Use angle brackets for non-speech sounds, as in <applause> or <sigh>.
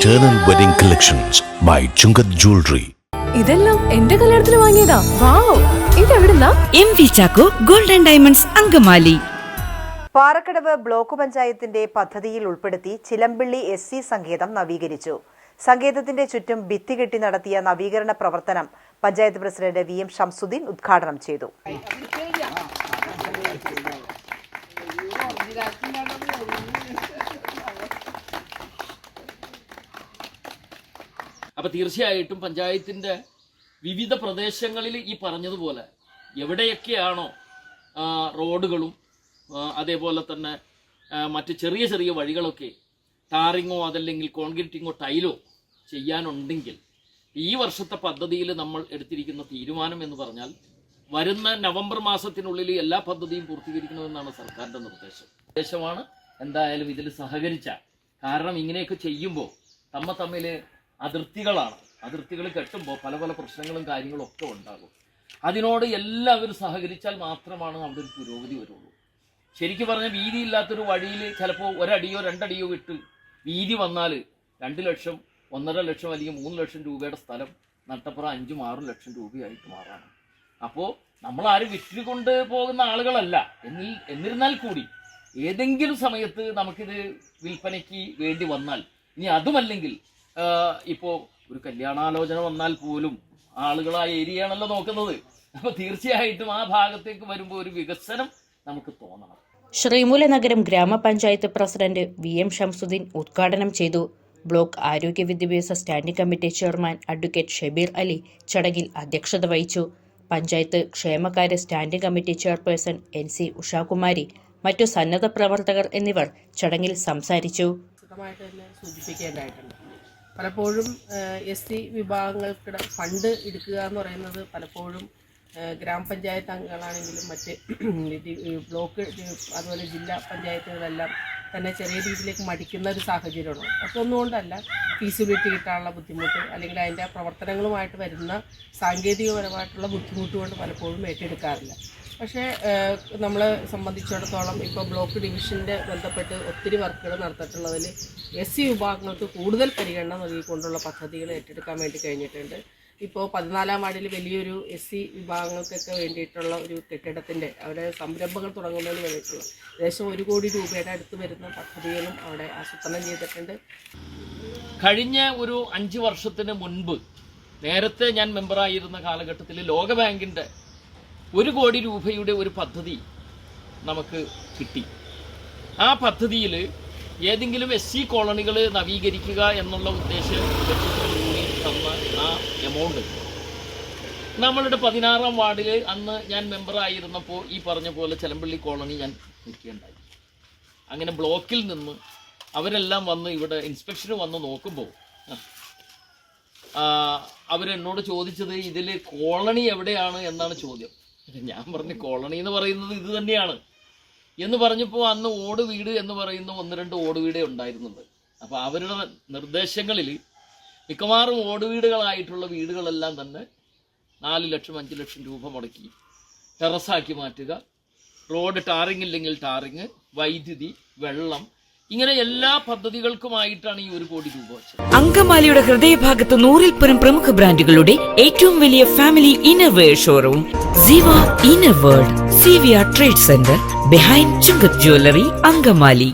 Eternal Wedding Collections by Chungat Jewelry. ഇതെല്ലാം എന്റെ കല്യാണത്തിന് വാങ്ങിയതാ. Wow ഇതെവിടുന്നാ? M V Chacko golden diamonds Angamaly. Parakkadavu block പഞ്ചായത്തിന്റെ പദ്ധതിയിൽ ഉൾപ്പെടുത്തി ചിലമ്പിള്ളി എസ് സി സങ്കേതം നവീകരിച്ചു. സങ്കേതത്തിന്റെ ചുറ്റും ഭിത്തി കെട്ടി നടത്തിയ നവീകരണ പ്രവർത്തനം panchayat president V M Shamsuddin ഉദ്ഘാടനം ചെയ്തു. അപ്പോൾ തീർച്ചയായിട്ടും പഞ്ചായത്തിന്റെ വിവിധ പ്രദേശങ്ങളിൽ ഈ പറഞ്ഞതുപോലെ എവിടെയൊക്കെയാണോ റോഡുകളും അതേപോലെ തന്നെ മറ്റ് ചെറിയ ചെറിയ വഴികളൊക്കെ ടാറിങ്ങോ അതല്ലെങ്കിൽ കോൺക്രീറ്റിങ്ങോ ടൈലോ ചെയ്യാനുണ്ടെങ്കിൽ ഈ വർഷത്തെ പദ്ധതിയിൽ നമ്മൾ എടുത്തിരിക്കുന്ന തീരുമാനം എന്ന് പറഞ്ഞാൽ വരുന്ന നവംബർ മാസത്തിനുള്ളിൽ എല്ലാ പദ്ധതിയും പൂർത്തീകരിക്കണമെന്നാണ് സർക്കാരിന്റെ നിർദ്ദേശം. നിർദ്ദേശമാണ് എന്തായാലും ഇതിൽ സഹകരിച്ച കാരണം ഇങ്ങനെയൊക്കെ ചെയ്യുമ്പോൾ തമ്മ തമ്മിൽ അതിർത്തികളാണ്. അതിർത്തികൾ കെട്ടുമ്പോൾ പല പല പ്രശ്നങ്ങളും കാര്യങ്ങളും ഒക്കെ ഉണ്ടാകും. അതിനോട് എല്ലാവരും സഹകരിച്ചാൽ മാത്രമാണ് അവിടെ ഒരു പുരോഗതി വരുള്ളൂ. ശരിക്കും പറഞ്ഞാൽ വീതിയില്ലാത്തൊരു വഴിയിൽ ചിലപ്പോൾ ഒരടിയോ രണ്ടടിയോ ഇട്ട് വീതി വന്നാൽ രണ്ട് ലക്ഷം ഒന്നര ലക്ഷം അല്ലെങ്കിൽ മൂന്ന് ലക്ഷം രൂപയുടെ സ്ഥലം നട്ടപ്പുറ അഞ്ചും ആറും ലക്ഷം രൂപയായിട്ട് മാറാണ്. അപ്പോൾ നമ്മൾ ആരും വിറ്റ് കൊണ്ട് പോകുന്ന ആളുകളല്ല. എന്നിൽ എന്നിരുന്നാൽ കൂടി ഏതെങ്കിലും സമയത്ത് നമുക്കിത് വിൽപ്പനയ്ക്ക് വേണ്ടി വന്നാൽ ഇനി അതുമല്ലെങ്കിൽ ഇപ്പോൾ ഒരു കല്യാണാലോചന വന്നാൽ പോലും ആളുകൾ ആ ഏരിയയാണല്ലോ നോക്കുന്നത്. അപ്പോൾ തീർച്ചയായിട്ടും ആ ഭാഗത്തേക്ക് വരുമ്പോൾ ഒരു വികസനം നമുക്ക് തോന്നണം. ശ്രീമൂല നഗരം ഗ്രാമപഞ്ചായത്ത് പ്രസിഡന്റ് വി എം ഷംസുദ്ദീൻ ഉദ്ഘാടനം ചെയ്തു. ബ്ലോക്ക് ആരോഗ്യ വിദ്യാഭ്യാസ standing committee chairman advocate Shabeer Ali ചടങ്ങിൽ അധ്യക്ഷത വഹിച്ചു. പഞ്ചായത്ത് ക്ഷേമകാര്യ standing committee chairperson N C Ushakumari മറ്റു സന്നദ്ധ പ്രവർത്തകർ എന്നിവർ ചടങ്ങിൽ സംസാരിച്ചു. സൂചിപ്പിക്കേണ്ടതായിട്ടുണ്ട്. പലപ്പോഴും എസ് സി വിഭാഗങ്ങൾക്കിടെ ഫണ്ട് എടുക്കുക എന്ന് പറയുന്നത് പലപ്പോഴും ഗ്രാമപഞ്ചായത്ത് അംഗങ്ങളാണെങ്കിലും മറ്റ് <clears throat> ബ്ലോക്ക് അതുപോലെ ജില്ലാ പഞ്ചായത്തുകളെല്ലാം തന്നെ ചെറിയ രീതിയിലേക്ക് മടിക്കുന്ന ഒരു സാഹചര്യമാണ്. അതൊന്നുകൊണ്ടല്ല ഫീസിബിലിറ്റി കിട്ടാനുള്ള ബുദ്ധിമുട്ട് അല്ലെങ്കിൽ അതിന്റെ പ്രവർത്തനങ്ങളുമായിട്ട് വരുന്ന സാങ്കേതികപരമായിട്ടുള്ള ബുദ്ധിമുട്ട് കൊണ്ട് പലപ്പോഴും ഏറ്റെടുക്കാറില്ല. പക്ഷേ നമ്മളെ സംബന്ധിച്ചിടത്തോളം ഇപ്പോൾ ബ്ലോക്ക് ഡിവിഷന്റെ ബന്ധപ്പെട്ട് ഒത്തിരി വർക്കുകൾ നടത്തിയിട്ടുള്ളതിൽ എസ് സി വിഭാഗങ്ങൾക്ക് കൂടുതൽ പരിഗണന നൽകിക്കൊണ്ടുള്ള പദ്ധതികൾ ഏറ്റെടുക്കാൻ വേണ്ടി കഴിഞ്ഞിട്ടുണ്ട്. ഇപ്പോൾ പതിനാലാം വാർഡിൽ വലിയൊരു എസ് സി വിഭാഗങ്ങൾക്കൊക്കെ വേണ്ടിയിട്ടുള്ള ഒരു കെട്ടിടത്തിന്റെ അവിടെ സംരംഭങ്ങൾ തുടങ്ങുന്നതിന് വേണ്ടിയിട്ടുള്ള ഏകദേശം ഒരു കോടി രൂപയുടെ അടുത്ത് വരുന്ന പദ്ധതികളും അവിടെ ആസൂത്രണം ചെയ്തിട്ടുണ്ട്. കഴിഞ്ഞ ഒരു അഞ്ച് വർഷത്തിന് മുൻപ് നേരത്തെ ഞാൻ മെമ്പറായിരുന്ന കാലഘട്ടത്തിൽ ലോകബാങ്കിന്റെ ഒരു കോടി രൂപയുടെ ഒരു പദ്ധതി നമുക്ക് കിട്ടി. ആ പദ്ധതിയിൽ ഏതെങ്കിലും എസ് സി കോളനികൾ നവീകരിക്കുക എന്നുള്ള ഉദ്ദേശം ലക്ഷ്യത്തോടുകൂടി തന്ന ആ എമൗണ്ട് നമ്മളുടെ പതിനാറാം വാർഡിൽ അന്ന് ഞാൻ മെമ്പറായിരുന്നപ്പോൾ ഈ പറഞ്ഞ പോലെ ചെലമ്പള്ളി കോളനി ഞാൻ നിൽക്കുകയുണ്ടായി. അങ്ങനെ ബ്ലോക്കിൽ നിന്ന് അവരെല്ലാം വന്ന് ഇവിടെ ഇൻസ്പെക്ഷന് വന്ന് നോക്കുമ്പോൾ അവരെന്നോട് ചോദിച്ചത് ഇതിൽ കോളനി എവിടെയാണ് എന്നാണ് ചോദ്യം. ഞാൻ പറഞ്ഞു കോളനി എന്ന് പറയുന്നത് ഇത് തന്നെയാണ്. എന്ന് പറഞ്ഞപ്പോൾ അന്ന് ഓട് വീട് എന്ന് പറയുന്ന ഒന്ന് രണ്ട് ഓട് വീടേ ഉണ്ടായിരുന്നുണ്ട് അപ്പോൾ അവരുടെ നിർദ്ദേശങ്ങളിൽ മിക്കവാറും ഓട് വീടുകളായിട്ടുള്ള വീടുകളെല്ലാം തന്നെ നാല് ലക്ഷം അഞ്ച് ലക്ഷം രൂപ മുടക്കി ടെറസാക്കി മാറ്റുക. റോഡ് ടാറിങ് ഇല്ലെങ്കിൽ ടാറിങ് വൈദ്യുതി വെള്ളം ഇങ്ങനെ എല്ലാ പദ്ധതികൾക്കുമായിട്ടാണ് ഈ ഒരു കോടി രൂപ അങ്കമാലിയുടെ ഹൃദയഭാഗത്ത് നൂറിൽ പരം പ്രമുഖ ബ്രാൻഡുകളുടെ ഏറ്റവും വലിയ family innerwear showroom Ziva inner world C trade centre behind Chungath jewellery Angamaly.